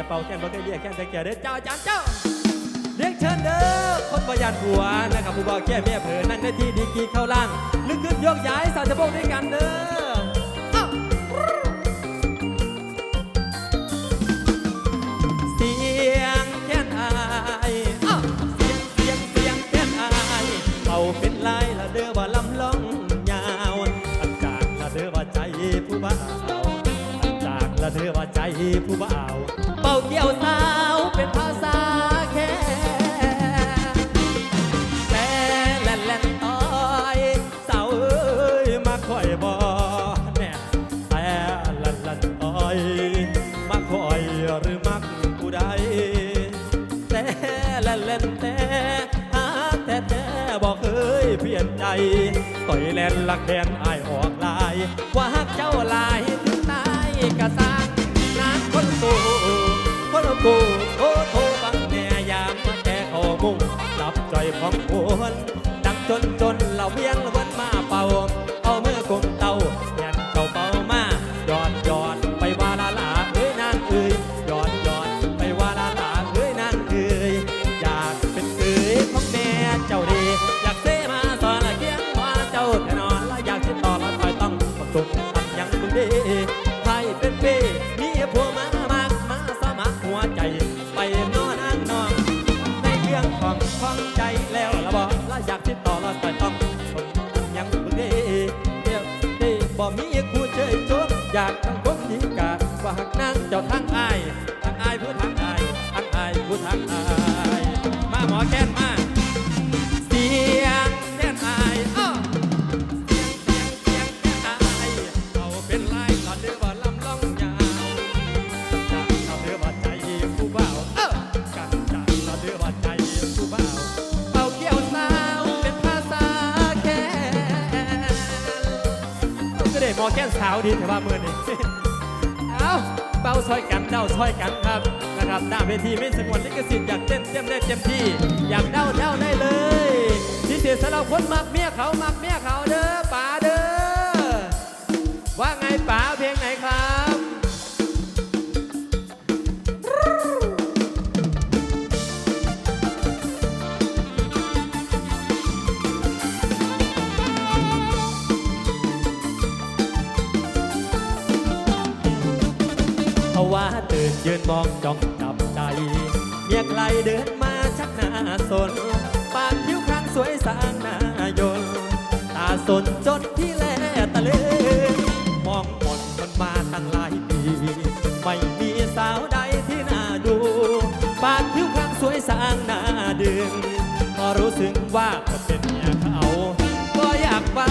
จะเป่าแค่นบ่เคยเรียกแค่นแต่แก่เด็อเจ้าจานเจ้าเรียกเชิญเด้อคนประหยัดหัวนะครับผู้บ่าวแค่แม่เผลอนั่งได้ที่ดีกีเข้าล่างลึกขึ้นยกย้ายสาวจะพกด้วยกันเด้อบ่ใจผู้บ่าว ว้าเกี่ยวสาวเป็นภาษาแค่แต่แล่นแลนต้อยสาวเอ้ยมาคอยบอเนี่ยแต่แล่นแลนต้อยมาคอยหรือมักกูได้แต่แล่นแล่นแต่อาแต่แต่บอกเอ้ยเปลี่ยนใจต่อยแล่นลัะแขนอายออกลายว่าฮักเจ้าลายถึงตายกะสา โกโทโทฟังแม่ยามมาแก่ขอมุ่งรับใจพองควนดังจนจนเราเวียงวัน ค่อยกันครับนะครับหน้าเวทีไม่สงวนลิขสิทธิ์อยากเต้นเต้นได้เต็มที่ อยากเด้าเด้าได้เลยที่เสียสละคนมากเมียเขามากเมีย จับใจ เมียใครเดินมาชักหน้าสน ปากคิ้วครั้งสวยสางนายน ตาสนจนที่แลตะเลมองอ่อนมันมาตั้งหลายปี ไม่มีสาวใดที่น่าดู ปากคิ้วครั้งสวยสางนาดึงพอรู้สึกว่าเป็นเมียเขา ก็อยากเบา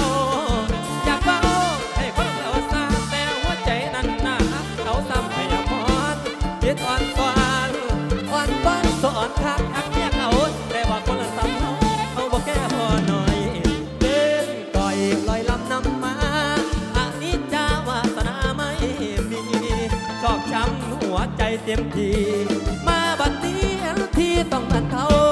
เต็มที มาบัดนี้ทีต้องมาเท่า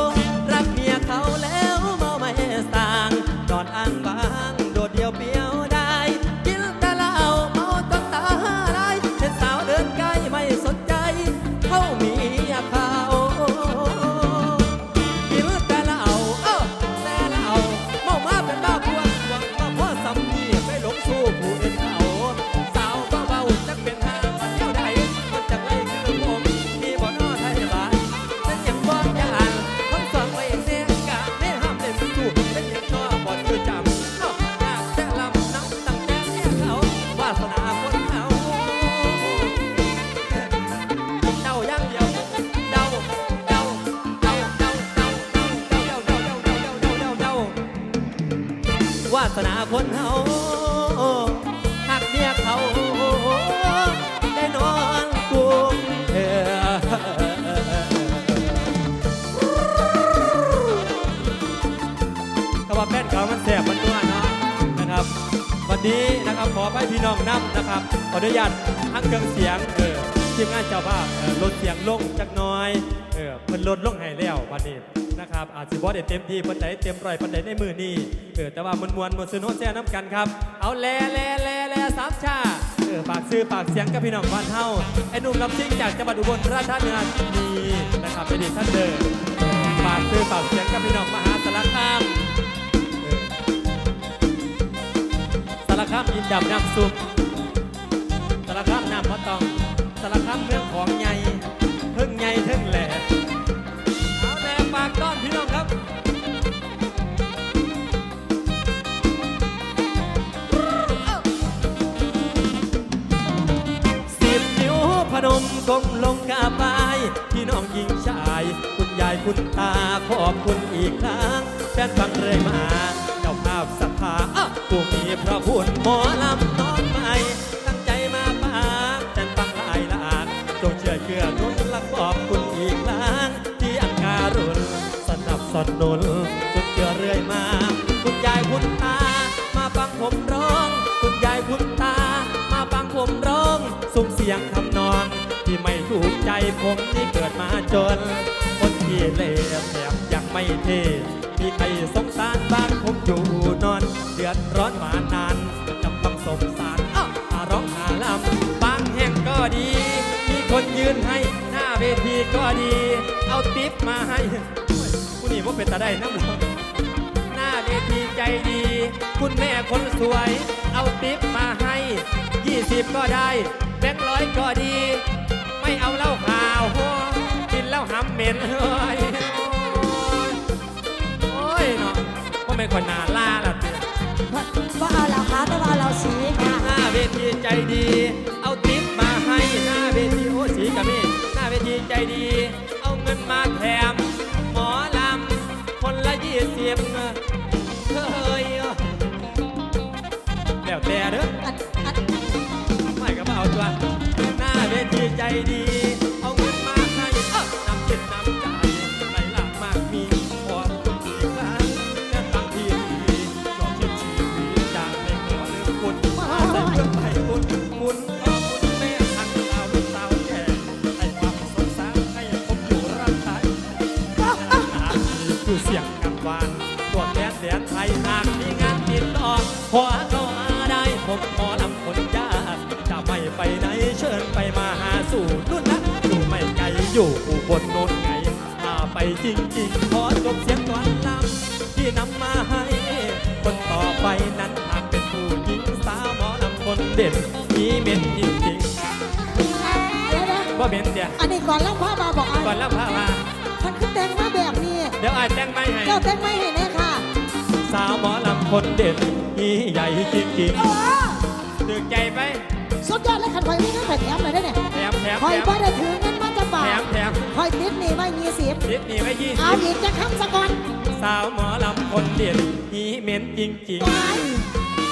ันนี้นะครับขอไห้พี่น้องนำนะครับขออนุญาตทั้งเครื่องเสียงเออทีมงานเจ้าภาพลดเสียงลงจักน้อยเออเพิ่นลดลงให้แล้ววันนี้นะครับอาจจะบอสเต็มที่ปัจจัยเต็มร้อยปันไดในมือนี่เออแต่ว่ามันมวลมวลซื้โน้แซ่น้ำกันครับ เอาแล่แล่แล่แล่สามชาเออปากซื้อปากเสียงกับพี่น้องบ้านเฮาไอ้หนุ่มลำซิ่งจากจังหวัดอุบลราชธานีนะครับเป็นดิท่านเดินปากซื้อปากเสียงกับพี่น้องมหาสารคาม สารคามยินดำน้ำซุปสารคามน้ำมะตองสารคามเมืองของใหญ่เพิ่งใหญ่เพิ่งแหล่เอาแหล่ปากต้อนพี่น้องครับสิบนิ้วพนมก้มลงกาบไหว้พี่น้องหญิงชาย คุณยายคุณตาขอบคุณอีกครั้งแฟนฟังเรื่อยมา จ้าภาพศรัทธาผู้มีพระคุณหมอลำน้องใหม่ตั้งใจมาปากแฟนฟังลายหลากจงเชื่อเชื่อนุนและขอบคุณอีกครั้งที่อังการุณสนับสนุนจนเชื่อเรื่อยมา คุณยายคุณตา มาฟังผมร้อง คุณยายคุณตา มาฟังผมร้องส่งเสียงทำนองที่ไม่ถูกใจผมที่เกิดมาจน คนที่เล่แถมยังไม่เท่ มีใครสงสารบ้านผมอยู่นอน เดือดร้อนมานานจำต้องสงสารอ้าวหาร้องหาลำบางแห่งก็ดี มีคนยืนให้หน้าเวทีก็ดี เอาติ๊บมาให้ผู้นี้ว่าเป็นตาได้น้ำหลงหน้าเวทีใจดี คุณแม่คนสวย เอาติ๊บมาให้20ก็ได้แบงค์ร้อยก็ดี ไม่เอาเหล้าขาวหัวกินเหล้าหำเหม็นเฮ้ย ไม่คนหนาล่าล่ะเตี้ยว่าเอาเราคะแต่ว่าเอาเราสีค่ะหน้าเวทีใจดี เอาติ๊บมาให้หน้าเวทีโอ้สีกับมี่หน้าเวทีใจดี เอาเงินมาแถม หมอลำคนละยี่สิบเฮ้ยแล้วแต่เด้ออันอันไม่ก็มาเอาตัว หน้าเวทีใจดี มีเม็นจริงเดี๋ยวนะๆว่าเม็นเดียอันนี้ก่อนเล่าพ่อมาบอกก่ออะนลำพามามันคือแต่งมาแบบนี้เดี๋ยวอายแต่งไม่ให้เจ้าแต่งไม่เห็นแน่ค่ะ สาวหมอลำคนเด่นอีใหญ่จริงโอ้ๆตึกใจไปสุดยอดเลยขันคอยนี่นั่นไปแถมเลยได้เนี่ยแถมแถมคอยแถมบ่ได้ถือเงินมาจะบาแถทมแถมคอยติดหนี่ไม่มีสิบนิดนี่ไม่ยี่เอาสิบอีกจะค้ำสะก่อนสาวหมอลำคนเด่นอีเหม็นจริงว้าย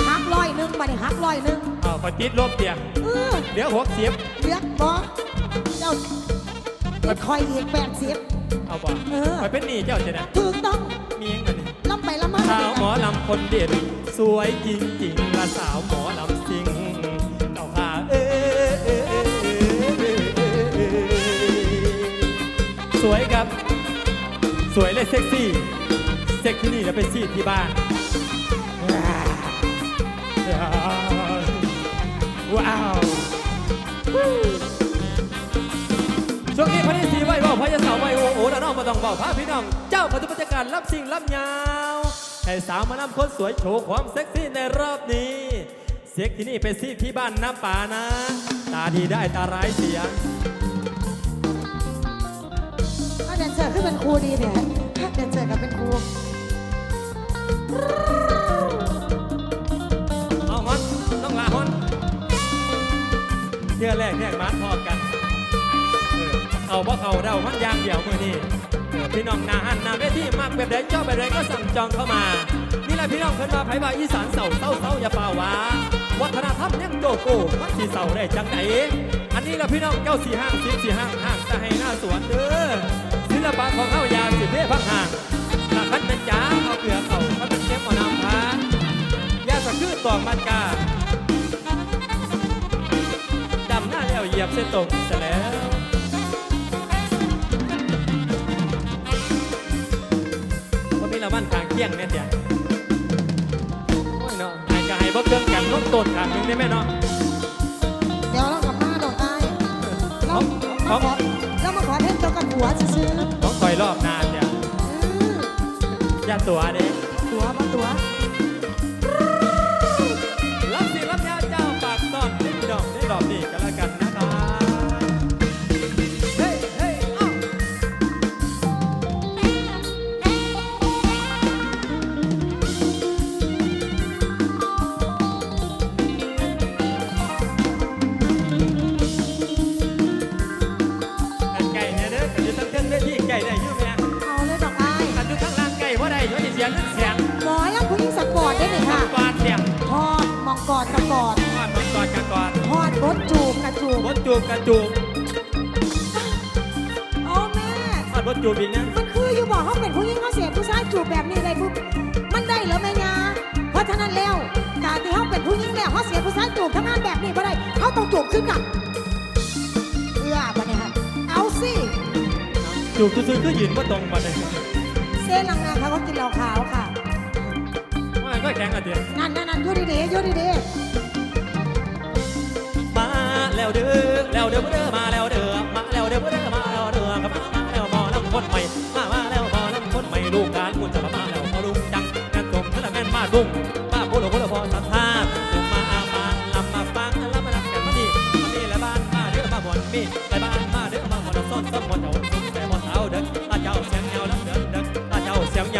หักร้อยหนึ่งมาดิหักร้อยหนึ่ง ๆเอาขอติดลบเดียวเออเดี๋ยวหกสิบเลือกบอเจ้าติดคอยอีกแปดสิบ เอาบ่เออไปเป็นหนี้เจ้าจะนะถูกต้องมีเงินล่ำไปล่ำมาสาวหมอลำคนเด่นสวยจริงๆละสาวหมอลำสิงเจ้าขาเอ้ยเอ้ยเอ้ยเอ้ยเอ้ยเอ้ยสวยครับ สวยและเซ็กซี่ เซ็กที่นี่แล้วไปซี่ที่บ้าน ว้าวช่วงนี้พระนิสีไหวบอกพระยาสาวไหวโอ้โหแล้วน้องมาต้องบอกพระพี่น้อง เจ้าปฏิบัติการรับสิ่งรับยาวให้สาวมานำคนสวยโชว์ความเซ็กซี่ในรอบนี้ เซ็กที่นี่ไปซีที่บ้านน้ำป่านะ ตาดีได้ตาร้ายเสียถ้าแดนเซอร์ขึ้นเป็นครูดีเนี่ยถ้าแดนเซอร์กับเป็นครู เที่ยวแรกเนี่ยมาพอกันเออเอาบ่เขาเดามันอยางเดียวมือนี่พี่น้องนาหันนาเวทีมักแบบใดชอบแบบใดก็สั่งจองเข้ามา นี่แหละพี่น้องเพิ่นมาไผบ่าอีสานเสาเศร้าเศร้าอย่าเป่าว่าวัฒนธรรมยังโจโก้มันสีเสาได้จังไหนอันนี้แหละพี่น้องเก้าสี่ห้างสิบสี่ห้างห้างจะให้หน้าสวนเด้อศิลปะของเข้ายาสิเพ่พักห่างถ้าคันเป็นจ้าเอาเกลือเขาถ้าเป็นเชฟเอาน้ำพายาสะคือตอกมันกา ยียบเส้นตรงจะแล้วเที่ยงเนี่ยเสียโอ้ยเนาะให้ก็ให้บ่เครื่องกันน้องต้นกันนึงได้ไหมเนาะเดี๋ยวเรากลับมาดอกไอ้เราของขอเรามาขอเทนเจ้ากันหัวซื้อของคอยรอบหนานเนี่ยๆอืมอย่าตัวเด้ ตัวมาตัว ยืนว่าตรงมาเลยเส้นลังงานเขาก็กินเหล้าขาวค่ะ ว่าก็แข็งอะเดียวนั่นนั่นนั่นอยูดีๆอยูดีมาแล้วเด้อแล้วเด้อเด้อมาแล้วเด้อ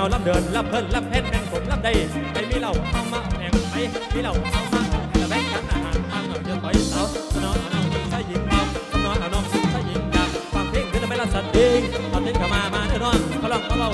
วลำเดินลำเพิ่นลำเพ่นแม่งผมลำใดไปมีเหล่าเอามาแม่งไปมีเหล่าเอามาแต่แบ่งกันอาหารทางเราจะถอยสาวนองเอาน้องใช้ยิงเอาสนองเอาน้องใช้ยิงยาวฟังเพลงขึ้นไม่ละสัตว์เองเอาเต้นเข้ามามาเนื้อน้องเขาลองเขาเล่า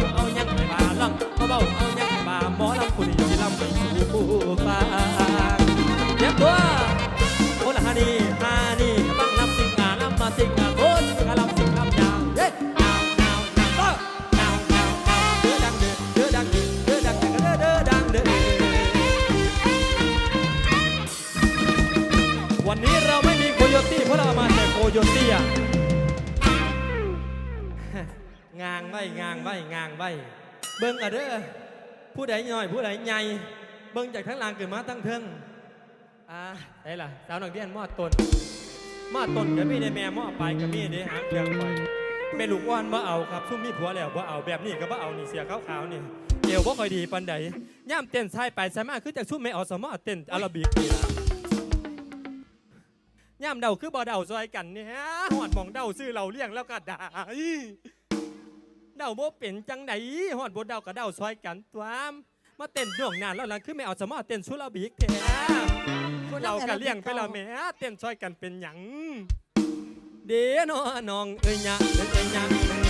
เอามาแต่โคโยตี้อะงางไว้งางไว้งางไว้เบิ่งอะเด้อผู้ใดย่อย ผู้ใดใหญ่เบิ่งจากทั้งลางขึ้นมาทั้งเทิงอ่าไอ้ล่ะสาวนักเรียนมอต้นมอต้นก็มีได้แม่มอปลายก็มีได้หางเครื่องไปแม่ลูกอ่อนบ่เอาครับซุ่มมีผัวแล้วบ่เอาแบบนี้ก็บ่เอานี่เสียขาวๆนี่เอวบ่ค่อยดีปานใดย่ามเต้นใส่ไปใส่มาคือจากซุ่มแม่อสมอเต้นอาราบิกนี่ล่ะ ย่ามเดาคือบ่เดาซอยกันเนี่ยหอดหมองเดาซื้อเราเลี้ยงแล้วก็ด่าเดาบ่เป็นจังไดหอดบ่เดาก็เดาซอยกันตัวมาเต้นย่วงนานแล้วล่ะคือไม่เอาสมอเต้นสุราบิกแท้เราก็เลี้ยงไปแล้วแหม่เต้นซอยกันเป็นหยังเดี๋ยวนอน้องเอ้ยยะเอ้ยยะ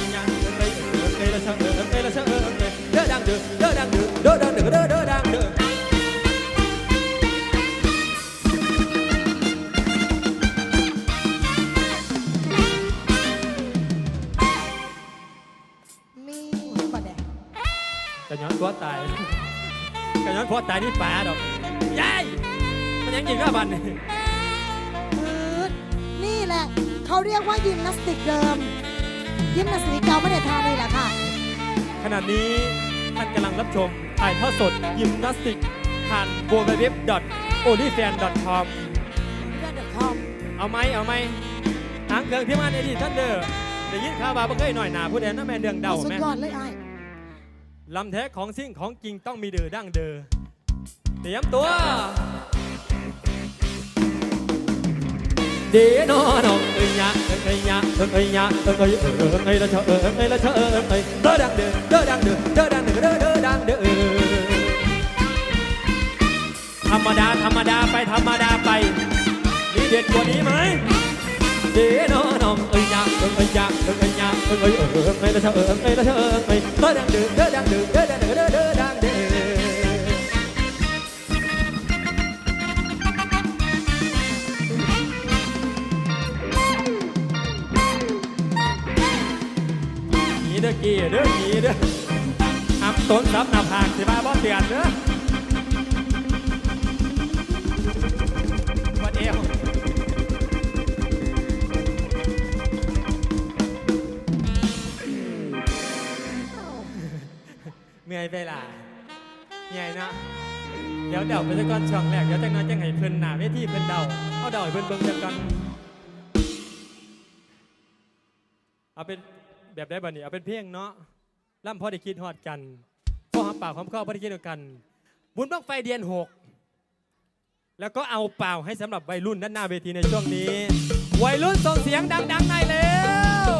กระย้อนตัวตายนี่ป่าดอกยายมันยังกินข้าวบันนี่คือนี่แหละ เขาเรียกว่ายิมนาสติกเดิม ยิมนาสติกเก่าไม่ได้ทาเลยแหละค่ะ ขณะนี้ท่านกำลังรับชมถ่ายทอดสดยิมนาสติกผ่าน www.onlyfan.com เรื่องเดอะคอมเอาไหมเอาไหมทางเครื่องที่มาในดีท่านเด้อได้ยินข่าวว่าบ่เคยหน่อยหนาผู้ใดนั่นแม่เดืองเดาสุดแม่ยอดเลยไอ้ลำแท้ของสิ่งของจริงต้องมีเดือดั้งเดือ เตรียมตัวเดี๋ยวน้อน้องเอ้ยยะเอ้ยเอ้ยยะเอ้ยเอ้ยยะเอ้ยเอ้ยเอ้ยเอ้ยละเชอะเอ้ยเอ้ยละเชอะเอ้ยเอ้ยเด้อดังเด้อเด้อดังเด้อเด้อดังเด้อเด้อเด้อดังเด้อธรรมดาธรรมดาไปธรรมดาไปมีเด็ดกว่านี้ไหมเดี๋ยวน้อน้องเอ้ยยะเอ้ยเอ้ยยะเอ้ยเอ้ยยะเอ้ยเอ้ยเอ้ยเอ้ยละเชอะเอ้ยเอ้ยละเชอะเอ้ยเอ้ยเด้อดังเด้อเด้อดังเด้อเด้อดังเด้อเด้อเด้อดัง เด้อผีเด้ออับต้นซับหน้าผากสิมาบ่เตือนเด้อวันเอวเมื่อยไปล่ะใหญ่เนาะเดี๋ยวเดาไปสักก้อนช่องแรกเดี๋ยวจังน้อยจังให้เพิ่นหน้าเวทีเพิ่นเดาเอาเดาให้เพิ่นเบิ่งจังก่อนเอาเป็น แบบได้บัดนี้เอาเป็นเพียงเนาะล่ำพอได้คิดฮอดกันพ่อหอมปากวามข้าพอได้คิดกัน บุญบั้งไฟเดียนหกแล้วก็เอาเปล่าให้สำหรับวัยรุ่นด้านหน้าเวทีในช่วงนี้ วัยรุ่นส่งเสียงดังๆหน่อยเร็ว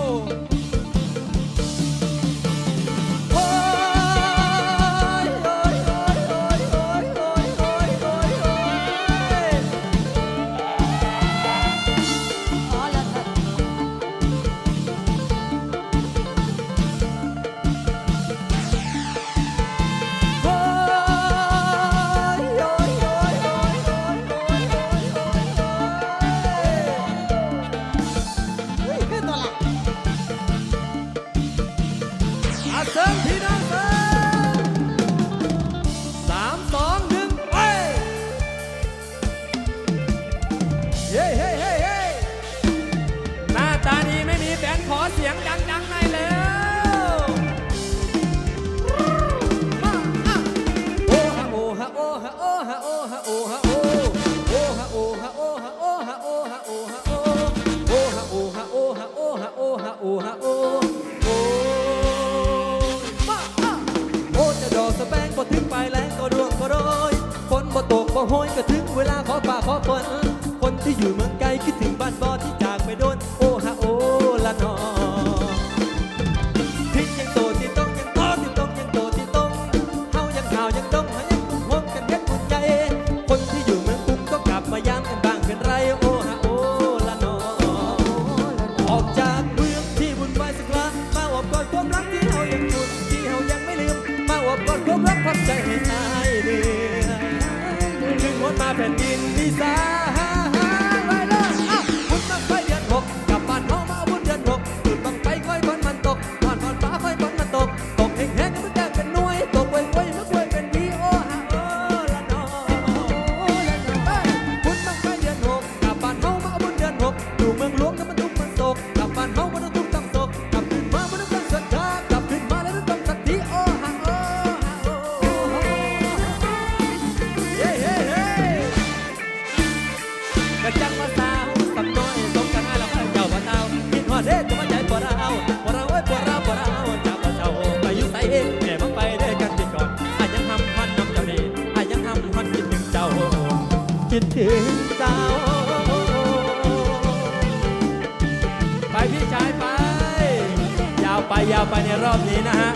ยาวไปในรอบนี้นะฮะ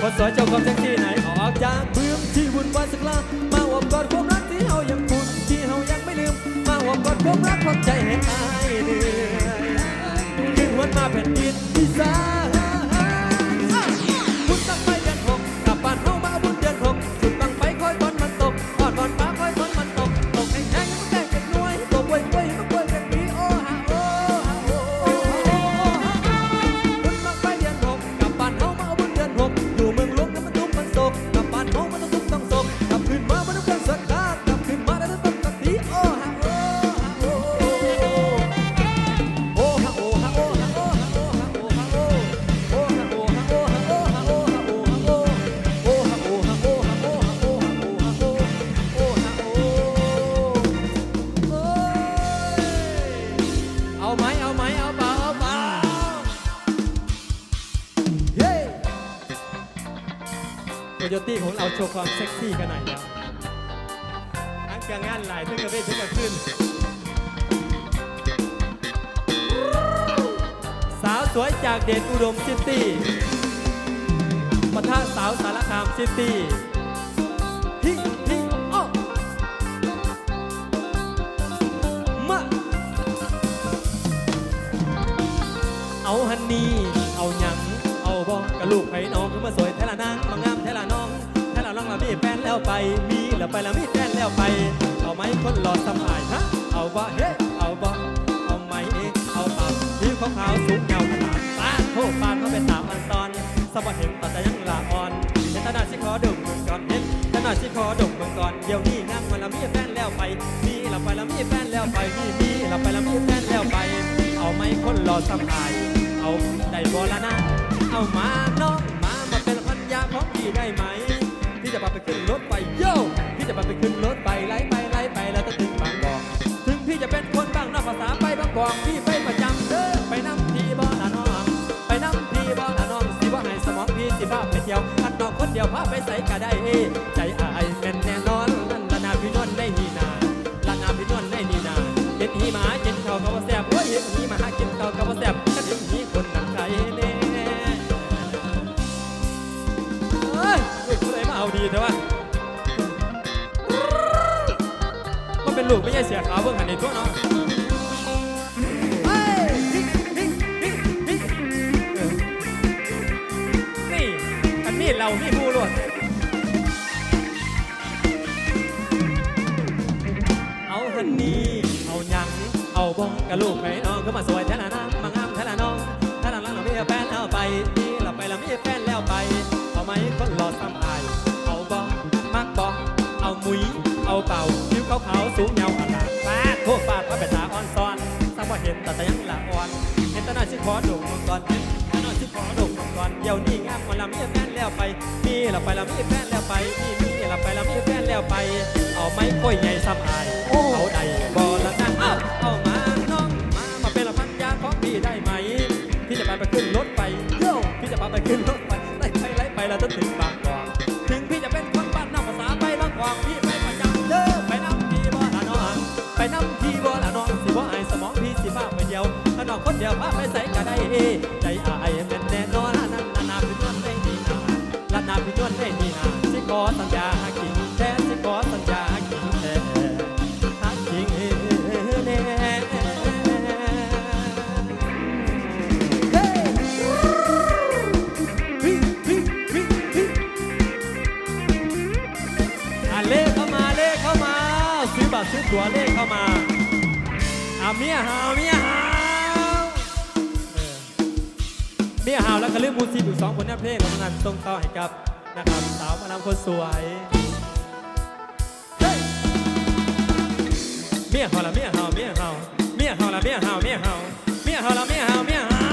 คนสวยเจ้าของแท็กซี่ไหนออกจากเมืองที่วุ่นวายสักลามาอบกอดความรักที่เฮายังคุ้นที่เฮายังไม่ลืม มาอบกอดความรักความใจให้อายเหนื่อยขึ้นวันมาแผ่นดินที่สา คโยตี้ขอาโชว์ความเซ็กซี่กันหน่อยแล้วทั้งการงานหลายทั้งกระเว้นทั้งกระขึ้น สาวสวยจากเดชอุดมซิตี้ปะทะสาวสารคามซิตี้ฮิฮิอ้อมาเอาฮันนี่ เอาหยัง เอาบอกกะลูกไผ่น้องคือมาสวย แฟนแล้วไปแล้วมีแฟนแล้วไป เอาไหมคนหล่อสำอายฮะเอาบ่เฮ้เอาบ่เอาไหมเอาเปล่าผิวขาวสูงเงาขนาดปานโทษปานเขาเป็นสาวอันตอนสบเห็นปัจจัยยังละอ่อนเห็นตาหน้าชิคอดมเมืองก่อนเห็นตาหน้าชิคอดมเมืองก่อนเดี๋ยวนี้งามมาและมีแฟนแล้วไป มีแล้วไปและมีแฟนแล้วไปมีมีแล้วไปและมีแฟนแล้วไป เอาไหมคนหล่อสำอายเอาได้บ่ละนะเอามา เดียวพาไปใส่ก็ได้ ใจอายแม่นแน่นอนนั่นละนาพี่นวลได้นี่นาละนาพี่นวลได้นี่นาเห็นหีมากินเขาก็บ่แซ่บโอ้ยเห็นหีมากินเขาก็บ่าแซ่บก็ถึงหีคนนั้นใครแน่เฮ้ยลูกผู้ใดมาเอาดีเถอะวะมันเป็นลูกไม่ใช่เสียขาวเบิ่งหันในตัวเนาะเฮ้ยนี่นี่นี่นี่เนี่อันนี้เรามี บงกับลูกไปน้องก็มาสวยแท้ละนะมางามแท้ละน้องถ้าหลังเราไม่แฟนแล้วไปนี่เราไปเราไม่แฟนแล้วไปเอาไหมคนรอซ้ำอายเอาบองมักบองเอามุยเอาเป่าผิวขาวๆสูงเงาอลาดฟาดโคฟาดพระเป็นตาอ่อนซ้อนสักว่าเห็นแต่แต่ยังละอ่อนเห็นแต่น้อยชิขอดงมังกรแต่น้อยชิขอดงมังกรเดี๋ยวนี้งามกว่าเราไม่แฟนแล้วไปนี่เราไปเราไม่แฟนแล้วไปนี่นี่เราไปเราไม่แฟนแล้วไป เอาไหมค่อยใหญ่ซ้ำอายโอ้เอาใดบ แล้วจะถึงบางกอกถึงพี่จะเป็นคนบ้านนอกภาษาไปบางกอกพี่ไปประจำเด้อไปน้ำพี่บ่ละน้องไปน้ำพี่บ่ละน้องสิบ่อสมองพี่สิบ้าไปเดียวถ้าน้องคนเดียวพาไปใส่ก็ได้ ตัวเลขเข้ามาอะเมียหาวเมียหาวเออเมียหาวแล้วก็เรื่องมูซีอยู่สองคนนี่เพลงของงานส่งต่อให้กับนะครับสาวมาลำคนสวยเฮ้ยเมียหาวละเมียหาวเมียหาวเมียหาวละเมียหาวเมียหาวเมียหาวละเมียหาวเมียหาว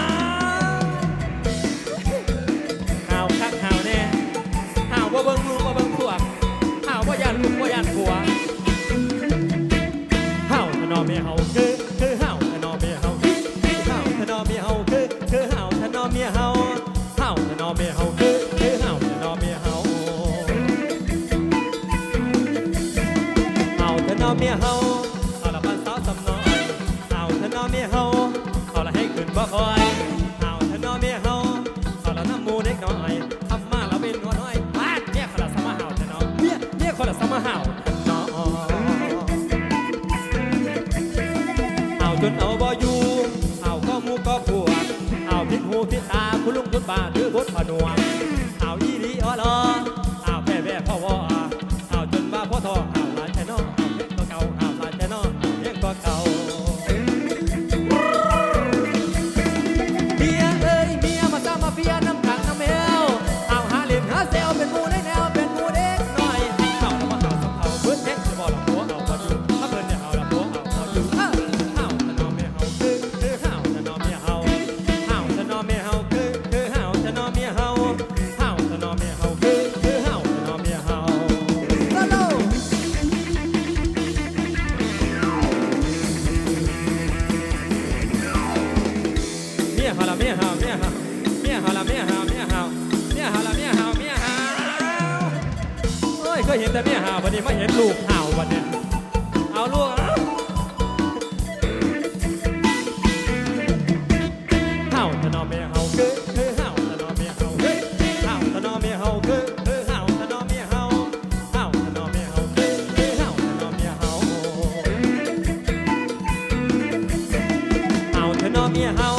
เธอนอเมียเฮา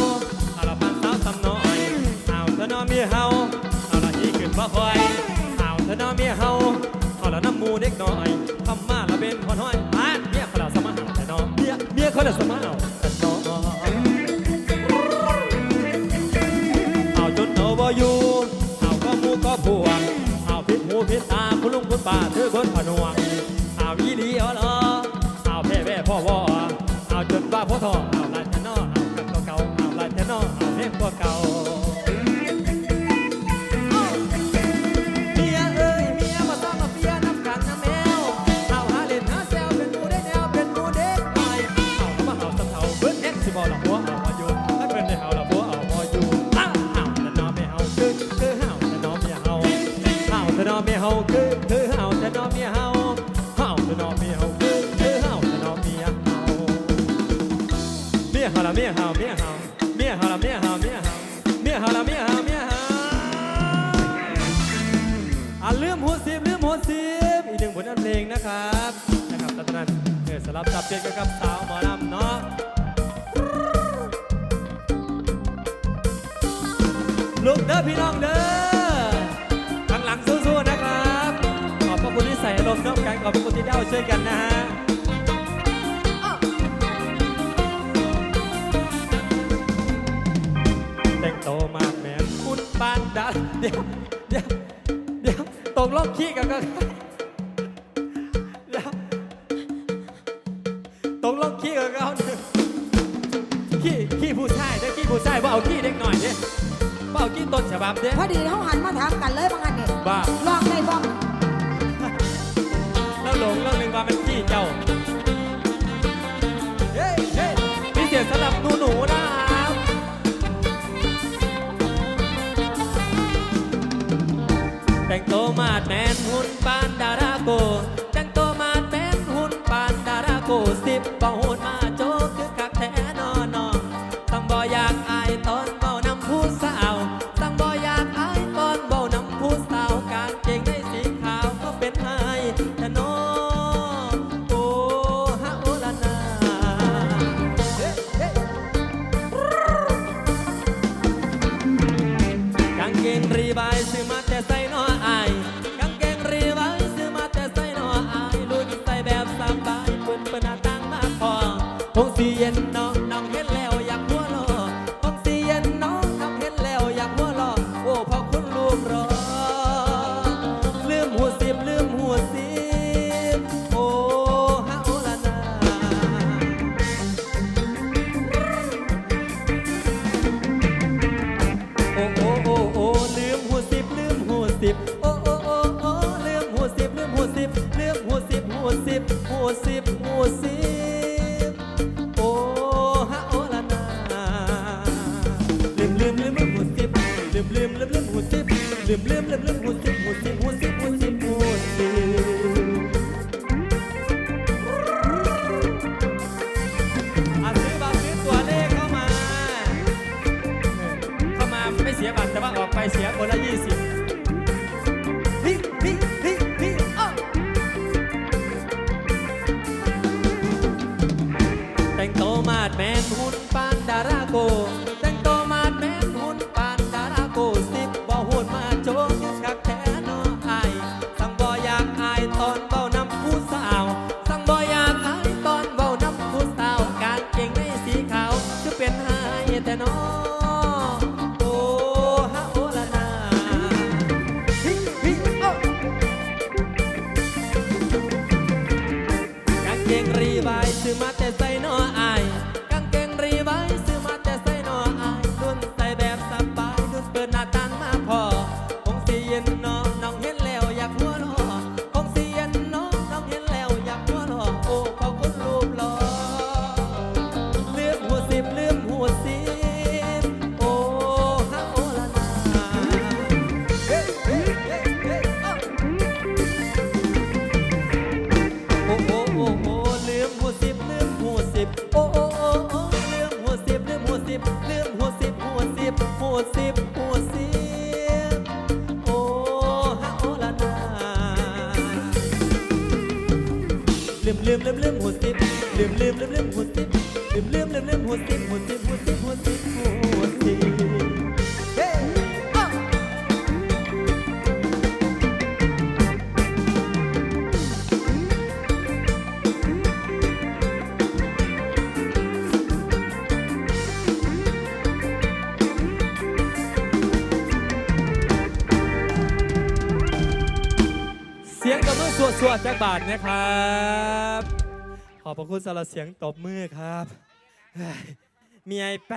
เอาละปันสาวสำน้อยเอาเธอนอเมียเฮาเอาละที่ขึ้นบ่คอยเอาเธอนอเมียเฮาเอาละน้ำมูเด็กน้อยทำมาละเป็นคนห้อยบ้านเมียคนละสมาหาแต่น้องเมียเมียคนละสมาเอาแต่น้อเอาจนเอาบ่อยู่เอาก็มูก็พวงเอาพิษหูพิษตาคุณลุงคุณป้าถือคนผนวงเอาอีหลีเอาละเอาแพ่แพ่พ่อวอเอาจนว่าพ่อทองเอาลายแทนนอเอา ว่าเก่มียเอ้ยเมียมาต้องมาเปียนำกันนะแมวเอาหาเล่นหาแซวเป็นมูได้แนวเป็นมูเด็กใหเอาเข้มาเอาสำเทาเบิ้ลเอ็กซ์สิบอหลังหัวเอามอยู่ถ้เป็นได้เอาหลังหัวเอามอยู่เอาแต่นองไม่เอาคือคือเอาแต่นองไม่เอาเอาแต่นองไม่เอาคือคือเอาแต่นองไม่เอาเอาแต่นองไม่เอาคือคือเอาแต่นองไม่เอาเมียเอาละเมียเอาเมียเอา เองนะครับนะครับตอนนั้นเออสำหรับจับเปลี่ยนกับสาวหมอลำเนาะลุกเด้อพี่น้องเด้อข้างหลังสู้ๆนะครับ ขอบพระคุณที่ใส่อารมณ์ร่วมกันขอบพระคุณที่ได้เอาช่วยกันนะฮะเต่งโตมาแมนคุณปานดาเดี๋ยวเดี๋ยวเดี๋ยวตกลกขี้กันก็าขี้เด็กหน่อยเด้เป่าขี้ต้นฉบับเนี่ยพอดีเขาหันมาถามกันเลยบางอันเนี่ยบ้าลองในบ้างแล้วหลงแล้วลืมว่าเป็นขี้เจ้าเฮ้เฮ้ยพิเศษสำหรับหนูหนูนะครับแต่งโตมาดแน่ แม่นหุ่นปานดาราโก คุณสารเสียงตบมือครับมียไป